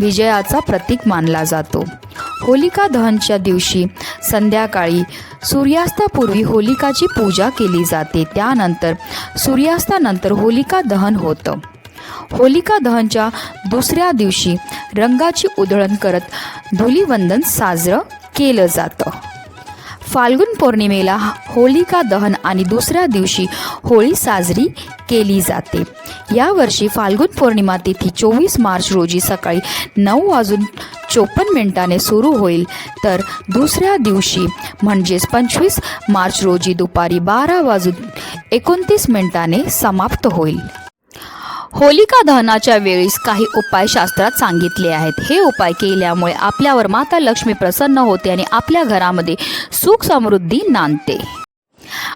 विजयाचा प्रतीक मानला जातो. होलिका दहनच्या दिवशी संध्याकाळी सूर्यास्तापूर्वी होलिकाची पूजा केली जाते. त्यानंतर सूर्यास्तानंतर होलिका दहन होतं. होलिका दहनच्या दुसऱ्या दिवशी रंगाची उधळण करत धुलीवंदन साजरं केलं जातं. फाल्गुन पौर्णिमेला होलिका दहन आणि दुसऱ्या दिवशी होळी साजरी केली जाते. यावर्षी फाल्गुन पौर्णिमा तिथी चोवीस मार्च रोजी सकाळी नऊ वाजून चोपन्न मिनिटाने सुरू होईल. तर दुसऱ्या दिवशी म्हणजेच पंचवीस मार्च रोजी दुपारी बारा वाजून एकोणतीस मिनिटाने समाप्त होईल. होलिका दहनाच्या वेळीस काही उपाय शास्त्रात सांगितले आहेत. हे उपाय केल्यामुळे आपल्यावर माता लक्ष्मी प्रसन्न होते आणि आपल्या घरामध्ये सुख समृद्धी नांदते.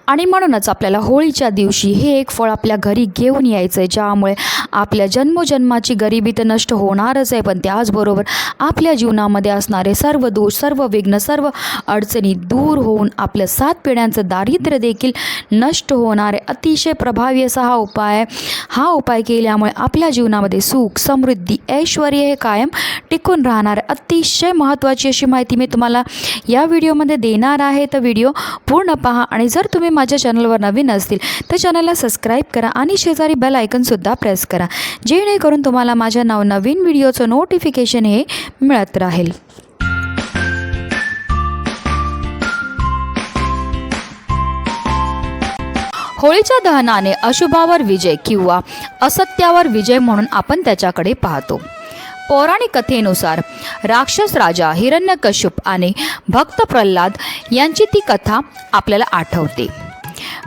आणि म्हणूनच आपल्याला होळीच्या दिवशी हे एक फळ आपल्या घरी घेऊन यायचं आहे ज्यामुळे आपल्या जन्मोजन्माची गरिबी तर नष्ट होणारच आहे. पण त्याचबरोबर आपल्या जीवनामध्ये असणारे सर्व दोष सर्व विघ्न सर्व अडचणी दूर होऊन आपल्या सात पिढ्यांचं दारिद्र्य देखील नष्ट होणारे अतिशय प्रभावी असा हा उपाय आहे हा उपाय केल्यामुळे आपल्या जीवनामध्ये सुख समृद्धी ऐश्वर हे कायम टिकून राहणार आहे. अतिशय महत्त्वाची अशी माहिती मी तुम्हाला या व्हिडिओमध्ये देणार आहे. तर व्हिडिओ पूर्ण पहा आणि जर तुम्ही माझ्या चॅनलवर नवीन असतील तर चॅनलला सबस्क्राईब करा आणि शेजारी बेल आयकनसुद्धा प्रेस करा. जेणेकरून तुम्हाला माझ्या नाव नवीन व्हिडिओचं नोटिफिकेशन हे मिळत राहील. होळीच्या दहनाने अशुभावर विजय किंवा असत्यावर विजय म्हणून आपण त्याच्याकडे पाहतो. पौराणिक कथेनुसार राक्षस राजा हिरण्यकश्यप आणि भक्त प्रल्हाद यांची ती कथा आपल्याला आठवते.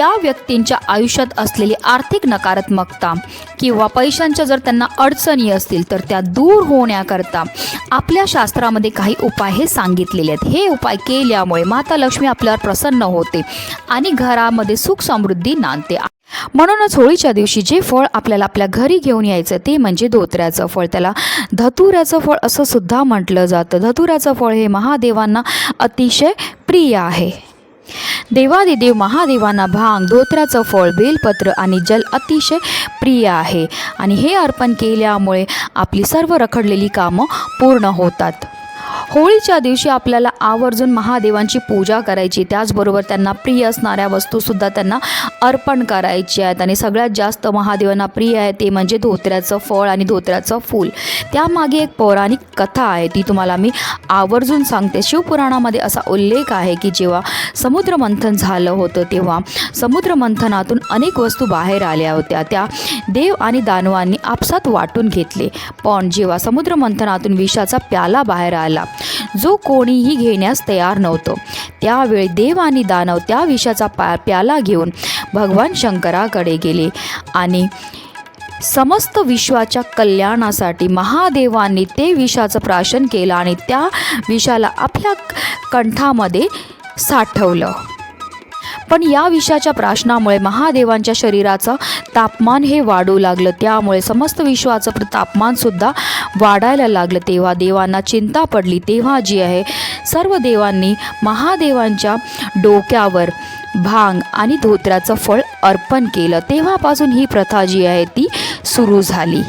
त्या व्यक्तींच्या आयुष्यात असलेली आर्थिक नकारात्मकता किंवा पैशांच्या जर त्यांना अडचणी असतील तर त्या दूर होण्याकरता आपल्या शास्त्रामध्ये काही उपाय हे सांगितलेले आहेत. हे उपाय केल्यामुळे माता लक्ष्मी आपल्यावर प्रसन्न होते आणि घरामध्ये सुख समृद्धी नांदते. म्हणूनच होळीच्या दिवशी जे फळ आपल्याला आपल्या घरी घेऊन यायचं ते म्हणजे धोत्र्याचं फळ. त्याला धतुऱ्याचं फळ असं सुद्धा म्हटलं जातं. धतुऱ्याचं फळ हे महादेवांना अतिशय प्रिय आहे. देवादिदेव महादेवांना भांग धोत्र्याचं फळ बेलपत्र आणि जल अतिशय प्रिय आहे. आणि हे अर्पण केल्यामुळे आपली सर्व रखडलेली कामं पूर्ण होतात. होळीच्या दिवशी आपल्याला आवर्जून महादेवांची पूजा करायची. त्याचबरोबर त्यांना प्रिय असणाऱ्या वस्तूसुद्धा त्यांना अर्पण करायची आहेत. आणि सगळ्यात जास्त महादेवांना प्रिय आहे ते म्हणजे धोत्र्याचं फळ आणि धोत्र्याचं फूल. त्यामागे एक पौराणिक कथा आहे. ती तुम्हाला मी आवर्जून सांगते. शिवपुराणामध्ये असा उल्लेख आहे की जेव्हा समुद्रमंथन झालं होतं तेव्हा समुद्रमंथनातून अनेक वस्तू बाहेर आल्या होत्या. त्या देव आणि दानवांनी आपसात वाटून घेतले. पण जेव्हा समुद्रमंथनातून विषाचा प्याला बाहेर आला जो कोणीही घेण्यास तयार नव्हतो. त्यावेळी देव आणि दानव त्या विषाचा पा प्याला घेऊन भगवान शंकराकडे गेले आणि समस्त विश्वाच्या कल्याणासाठी महादेवांनी ते विषाचं प्राशन केलं आणि त्या विषाला आपल्या कंठामध्ये साठवलं. पण या विषाच्या प्राशनामुळे महादेवांच्या शरीराचं तापमान हे वाढू लागलं. त्यामुळे समस्त विश्वाचं प्र- तापमानसुद्धा वाढायला लागलं. तेव्हा देवांना चिंता पडली. तेव्हा जी आहे सर्व देवांनी महादेवांच्या डोक्यावर भांग आणि धोत्र्याचं फळ अर्पण केलं. तेव्हापासून ही प्रथा जी आहे ती सुरू झाली.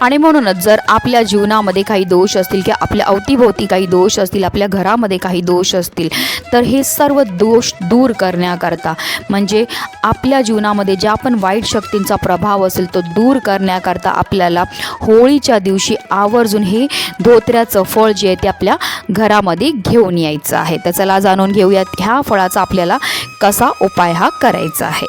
आणि म्हणूनच जर आपल्या जीवनामध्ये काही दोष असतील किंवा आपल्या अवतीभोवती काही दोष असतील आपल्या घरामध्ये काही दोष असतील तर हे सर्व दोष दूर करण्याकरता म्हणजे आपल्या जीवनामध्ये ज्या पण वाईट शक्तींचा प्रभाव असेल तो दूर करण्याकरता आपल्याला होळीच्या दिवशी आवर्जून हे धोत्र्याचं फळ जे आहे ते आपल्या घरामध्ये घेऊन यायचं आहे. तर चला जाणून घेऊयात ह्या फळाचा आपल्याला कसा उपाय हा करायचा आहे.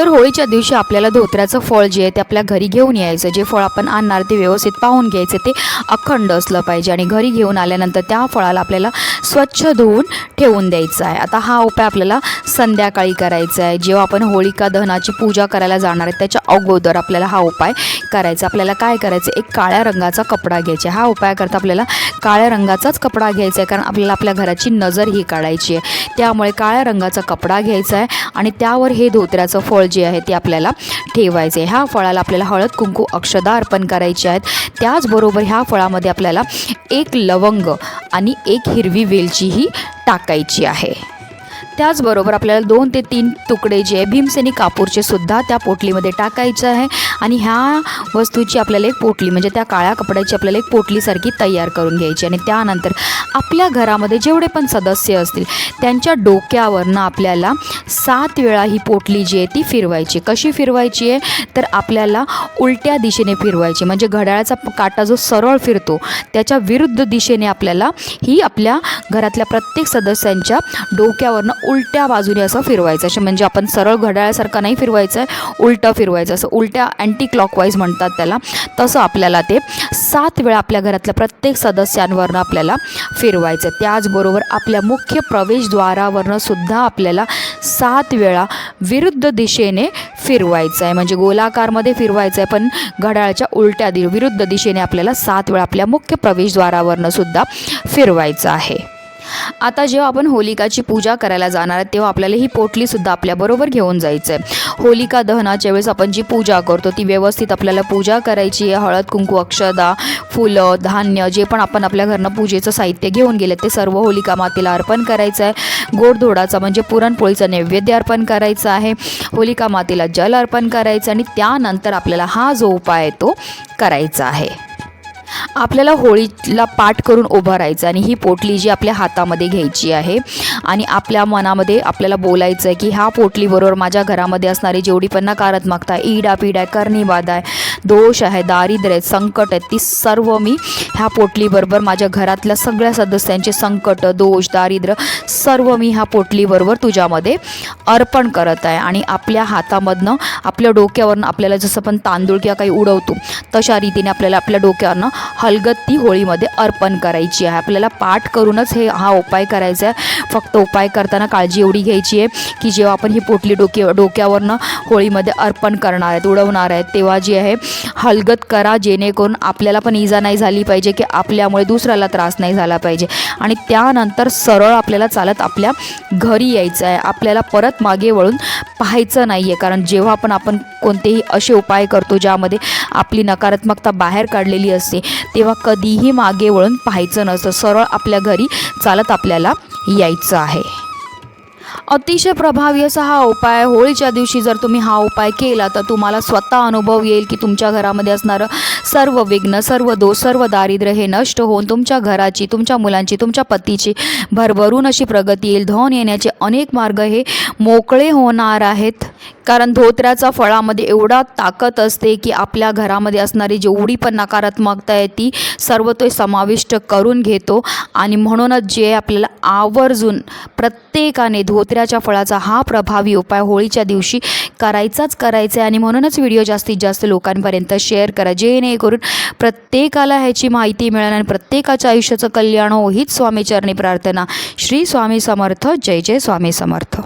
तर होळीच्या दिवशी आपल्याला धोत्र्याचं फळ जे आहे ते आपल्या घरी घेऊन यायचं. जे फळ आपण आणणार ते व्यवस्थित पाहून घ्यायचं ते अखंड असलं पाहिजे. आणि घरी घेऊन आल्यानंतर त्या फळाला आपल्याला स्वच्छ धुवून ठेवून द्यायचं आहे. आता हा उपाय आपल्याला संध्याकाळी करायचा आहे. जेव्हा आपण होळिका दहनाची पूजा करायला जाणार आहे त्याच्या अगोदर आपल्याला हा उपाय करायचा आपल्याला काय करायचं? एक काळ्या रंगाचा कपडा घ्यायचा हा उपाय करता आपल्याला काळ्या रंगाचाच कपडा घ्यायचा आहे कारण आपल्याला आपल्या घराची नजर ही काढायची आहे. त्यामुळे काळ्या रंगाचा कपडा घ्यायचा आहे आणि त्यावर हे धोत्र्याचं फळ जे आहे ते आपल्याला ठेवायचे. ह्या फळाला आपल्याला हळद कुंकू अक्षदा अर्पण करायचे आहेत. त्याचबरोबर ह्या फळामध्ये आपल्याला एक लवंग आणि एक हिरवी वेलचीही टाकायची आहे. त्याचबरोबर आपल्याला दोन ते तीन तुकडे जे आहे भीमसेनी कापूरचे सुद्धा त्या पोटलीमध्ये टाकायचं आहे. आणि ह्या वस्तूची आपल्याला एक पोटली म्हणजे त्या काळ्या कपड्याची आपल्याला एक पोटलीसारखी तयार करून घ्यायची. आणि त्यानंतर आपल्या घरामध्ये जेवढे पण सदस्य असतील त्यांच्या डोक्यावरनं आपल्याला सात वेळा ही पोटली जी आहे ती फिरवायची. कशी फिरवायची आहे? तर आपल्याला उलट्या दिशेने फिरवायची. म्हणजे घड्याळाचा काटा जो सरळ फिरतो त्याच्या विरुद्ध दिशेने आपल्याला ही आपल्या घरातल्या प्रत्येक सदस्यांच्या डोक्यावरनं उलट्या बाजूने असं फिरवायचं. असे म्हणजे आपण सरळ घड्याळासारखं नाही फिरवायचं आहे उलटं फिरवायचं. असं उलट्या अँटी क्लॉकवाईज म्हणतात त्याला. तसं आपल्याला ते सात वेळा आपल्या घरातल्या प्रत्येक सदस्यांवरनं आपल्याला फिरवायचं. त्याचबरोबर आपल्या मुख्य प्रवेशद्वारावरनं सुद्धा आपल्याला सात वेळा विरुद्ध दिशेने फिरवायचं आहे म्हणजे गोलाकारमध्ये फिरवायचं आहे पण घड्याळाच्या उलट्या दि विरुद्ध दिशेने आपल्याला सात वेळा आपल्या मुख्य प्रवेशद्वारावरनं सुद्धा फिरवायचं आहे. आता जेव्हा आपण होलिकाची पूजा करायला जाणार आहे तेव्हा आपल्याला ही पोटलीसुद्धा आपल्याबरोबर घेऊन जायचं आहे होलिका दहनाच्या वेळेस आपण जी पूजा करतो ती व्यवस्थित आपल्याला पूजा करायची आहे. हळद कुंकू अक्षदा फुलं धान्य जे पण आपण आपल्या घरनं पूजेचं साहित्य घेऊन गेले ते सर्व होलिका मातेला अर्पण करायचं आहे. गोडधोडाचा म्हणजे पुरणपोळीचा नैवेद्य अर्पण करायचं आहे. होलिका मातेला जल अर्पण करायचं आणि त्यानंतर आपल्याला हा जो उपाय आहे तो करायचा आहे. आपल्याला होळीला पाठ करून उभं राहायचं आणि ही पोटली जी आपल्या हातामध्ये घ्यायची आहे आणि आपल्या मनामध्ये आपल्याला बोलायचं आहे की ह्या पोटलीबरोबर माझ्या घरामध्ये असणारी जेवढी पण नकारात्मकता आहे पिडा आहे कर्णीवाद आहे दोष आहे दारिद्र्य आहे संकट आहेत ती सर्व मी ह्या पोटलीबरोबर माझ्या घरातल्या सगळ्या सदस्यांचे संकट दोष दारिद्र्य सर्व मी ह्या पोटलीबरोबर तुझ्यामध्ये अर्पण करत आहे. आणि आपल्या हातामधनं आपल्या डोक्यावरनं आपल्याला जसं पण तांदूळ किंवा काही उडवतो तशा रीतीने आपल्याला आपल्या डोक्यावरनं हलगत ती होळीमध्ये अर्पण करायची आहे. आपल्याला पाठ करूनच हे हा उपाय करायचा आहे. फक्त उपाय करताना काळजी एवढी घ्यायची आहे की जेव्हा आपण ही पोटली डोके डोक्यावरनं होळीमध्ये अर्पण करणार आहेत उडवणार आहेत तेव्हा जी आहे हलगत करा जेणेकरून आपल्याला पण इजा नाही झाली पाहिजे की आपल्यामुळे दुसऱ्याला त्रास नाही झाला पाहिजे. आणि त्यानंतर सरळ आपल्याला चालत आपल्या घरी यायचं आहे. आपल्याला परत मागे वळून पाहायचं नाही आहे कारण जेव्हा पण आपण कोणतेही असे उपाय करतो ज्यामध्ये आपली नकारात्मकता बाहेर काढलेली असते तेव्हा कधीही मागे वळून पाहायचं नसतं. सरळ आपल्या घरी चालत आपल्याला यायचं आहे. अतिशय प्रभावी असा हा उपाय होळीच्या दिवशी जर तुम्ही हा उपाय केला तर तुम्हाला स्वतः अनुभव येईल की तुमच्या घरामध्ये असणारं सर्व विघ्न सर्व दोष सर्व दारिद्र्य हे नष्ट होऊन तुमच्या घराची तुमच्या मुलांची तुमच्या पतीची भरभरून अशी प्रगती येईल. धन येण्याचे अनेक मार्ग हे मोकळे होणार आहेत. कारण धोत्र्याचा फळामध्ये एवढा ताकद असते की आपल्या घरामध्ये असणारी जेवढी पण नकारात्मकता आहे ती सर्व तो समाविष्ट करून घेतो. आणि म्हणूनच जे आपल्याला आवर्जून प्रत्येकाने धो धोत्र्याच्या फळाचा हा प्रभावी उपाय होळीच्या दिवशी करायचाच करायचा आहे आणि म्हणूनच व्हिडिओ जास्तीत जास्त लोकांपर्यंत शेअर करा. जेणेकरून प्रत्येकाला ह्याची माहिती मिळेल आणि प्रत्येकाच्या आयुष्याचं कल्याण हो हीच स्वामीचरणी प्रार्थना. श्री स्वामी समर्थ. जय जय स्वामी समर्थ.